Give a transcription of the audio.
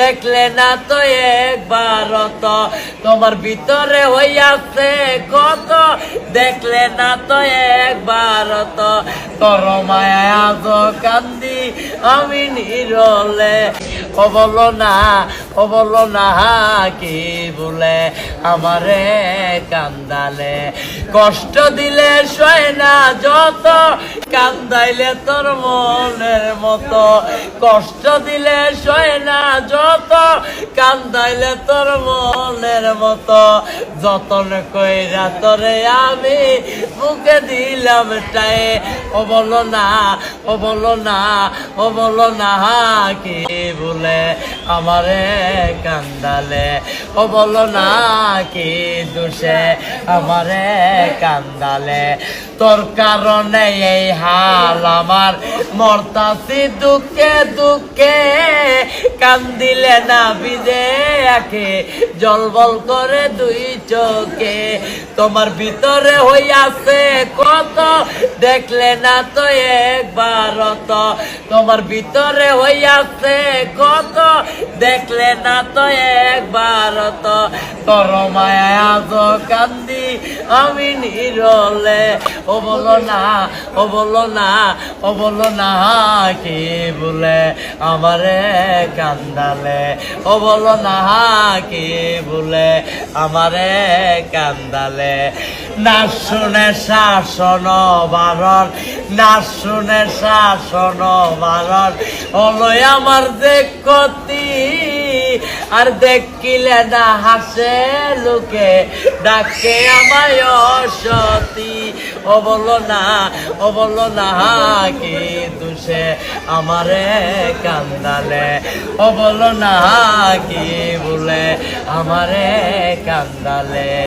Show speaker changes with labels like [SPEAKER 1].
[SPEAKER 1] দেখলে না তো একবার তোমার ভিতরে হইয়াছে কত। দেখলে না তো একবার তোর মায়া কান্দি আমি নিরলে। ও বলো না, ও বলো না, কি বলে আমারে কান্দালে। কষ্ট দিলে সয় না যত, কান্দাইলে তোর মনের মতো। কষ্ট দিলে সয় না যত, কান্দাইলে তোর মনের মতো। যতন কইরা তোরে আমি মুখে দিলাম টাই ও বলো না, ও বলো না, ও বলো না, কি বলে আমারে কান্দালে? ও বলো না, কি দোষে আমারে কান্দালে? তোর কারণে এই হাল আমার। মরতাছি দুঃখে দুঃখে, কান্দিলে না বিদে আখে জলবল করে দুই চোখে, তোমার ভিতরে হইয়াছে কত, দেখলে না তো একবার তোমার ভিতরে হইয়াছে কত দেখলে না তো একবার তো। তোর মায়া কান্দি, আমি নিরলে। ও বলো না, ও বলো না, ও বলো না, কি বলে আমারে কান্দালে? ও বলো না, কি বলে আমারে কান্দালে? না শুনে শাসন বারণ না শুনে শাসন বারণ। হলো আমার যে ক্ষতি, আর দেখিলে না হাসে লোকে, ডাকে আমায় অসতি। ও বলো না, ও বলো না কি দুষে আমারে কান্দালে। ও বলো না কি বলে আমারে কান্দালে।